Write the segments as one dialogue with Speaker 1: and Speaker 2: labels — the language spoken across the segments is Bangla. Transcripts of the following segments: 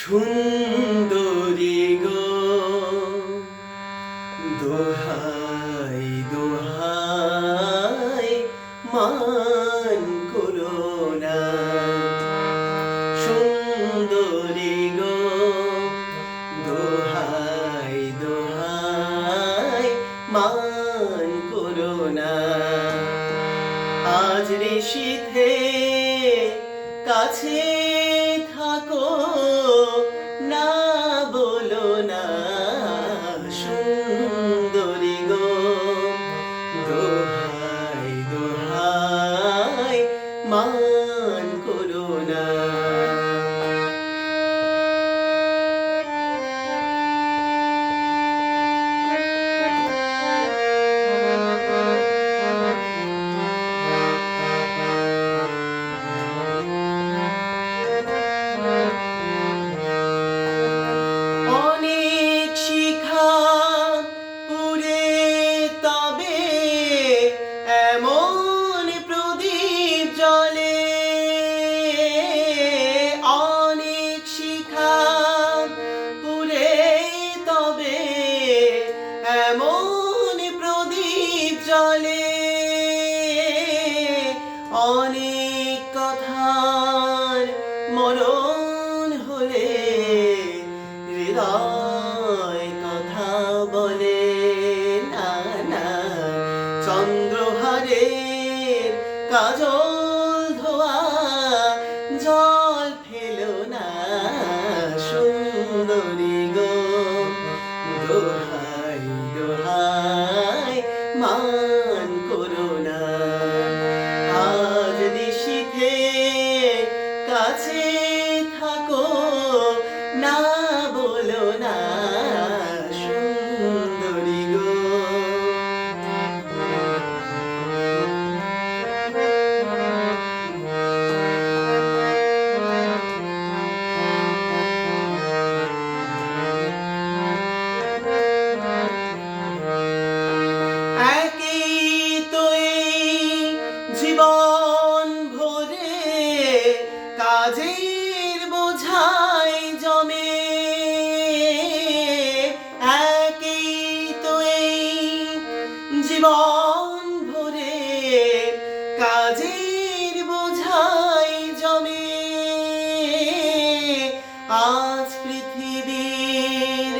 Speaker 1: সুন্দরী গো। দোহাই দোহাই, মান করোনা সুন্দরী গো, দোহাই দোহাই, মান করোনা আজ নিশীথে কাছে মান অনেক কথার মরণ হলে হৃদয় কথা বলে না না। চন্দ্রহারের কাজল জীবন ভরে কাজের বোঝাই জমে। আজ পৃথিবীর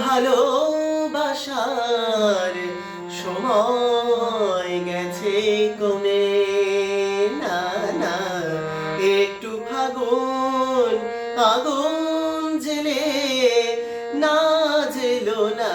Speaker 1: ভালোবাসার সময় গেছে কমে না না, একটু ফাগুন, আগুন জেলে না জেলো না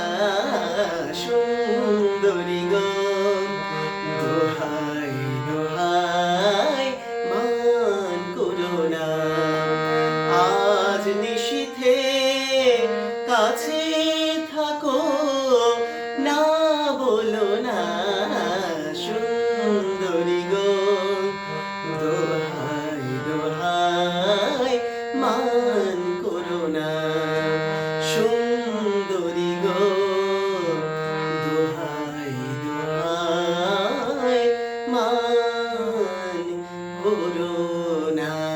Speaker 1: now